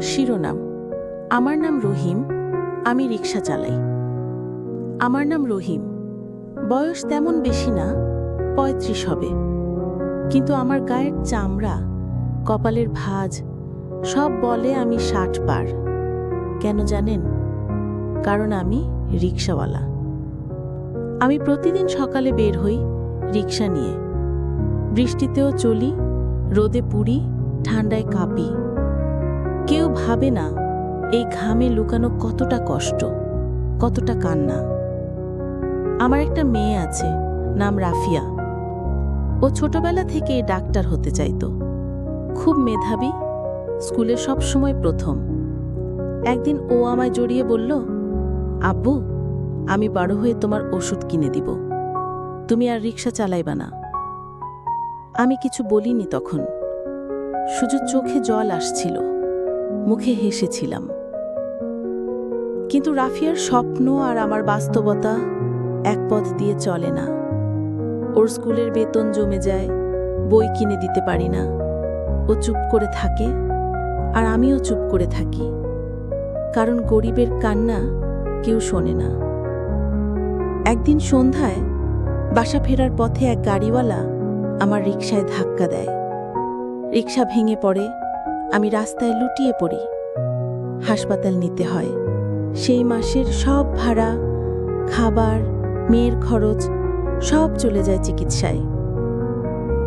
শিরোনাম, আমার নাম রহিম, আমি রিক্সা চালাই। আমার নাম রহিম, বয়স তেমন বেশি না, পঁয়ত্রিশ হবে। কিন্তু আমার গায়ের চামড়া, কপালের ভাঁজ, সব বলে আমি ষাট পার। কেন জানেন? কারণ আমি রিক্সাওয়ালা আমি প্রতিদিন সকালে বের হই রিক্সা নিয়ে। বৃষ্টিতেও চলি, রোদে পুড়ি ঠান্ডায় কাঁপি। কেউ ভাবে না এই ঘামে লুকানো কতটা কষ্ট, কতটা কান্না। আমার একটা মেয়ে আছে, নাম রাফিয়া। ও ছোটবেলা থেকে ডাক্তার হতে চাইতো। খুব মেধাবী, স্কুলে সব সময় প্রথম। একদিন ও আমায় জড়িয়ে বলল, আব্বু, আমি বড় হয়ে তোমার ওষুধ কিনে দিব। তুমি আর রিক্সা চালাইবা না। আমি কিছু বলিনি তখন। শুধু চোখে জল আসছিল। মুখে হেসেছিলাম। কিন্তু রাফিয়ার স্বপ্ন আর আমার বাস্তবতা এক পথ দিয়ে চলে না। ওর স্কুলের বেতন জমে যায়, বই কিনে দিতে পারি না। ও চুপ করে থাকে আর আমিও চুপ করে থাকি। কারণ গরিবের কান্না কেউ শোনে না। একদিন সন্ধ্যায় বাসা ফেরার পথে এক গাড়িওয়ালা আমার রিকশায় ধাক্কা দেয়। রিকশা ভেঙে পড়ে আমি রাস্তায় লুটিয়ে পড়ি। হাসপাতাল নিতে হয়। সেই মাসের সব ভাড়া, খাবার, মেয়ের খরচ সব চলে যায় চিকিৎসায়।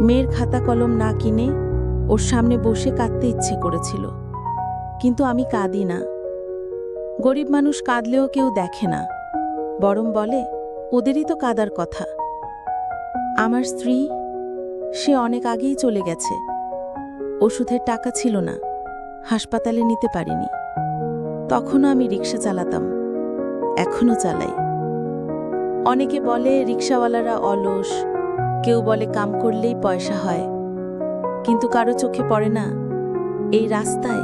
মেয়ের খাতা কলম না কিনে ওর সামনে বসে কাঁদতে ইচ্ছে করেছিল। কিন্তু আমি কাঁদি না। গরিব মানুষ কাঁদলেও কেউ দেখে না। বরং বলে, ওদেরই তো কাদার কথা। আমার স্ত্রী, সে অনেক আগেই চলে গেছে। ওষুধের টাকা ছিল না। হাসপাতালে নিতে পারিনি। তখনও আমি রিক্সা চালাতাম। এখনও চালাই। অনেকে বলে রিক্সাওয়ালারা অলস, কেউ বলে কাম করলেই পয়সা হয়। কিন্তু কারও চোখে পড়ে না, এই রাস্তায়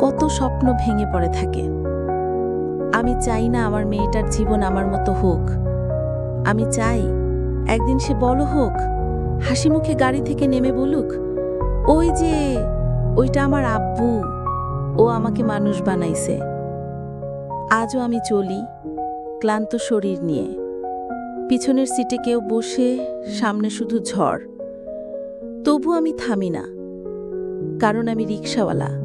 কত স্বপ্ন ভেঙে পড়ে থাকে। আমি চাই না আমার মেয়েটার জীবন আমার মতো হোক। আমি চাই একদিন সে বড় হোক হাসি মুখে গাড়ি থেকে নেমে বলুক ওই যে, ওইটা আমার আব্বু। ও আমাকে মানুষ বানাইছে। আজও আমি চলি, ক্লান্ত শরীর নিয়ে। পিছনের সিটে কেউ বসে, সামনে শুধু ঝড়। তবু আমি থামি না, কারণ আমি রিক্সাওয়ালা।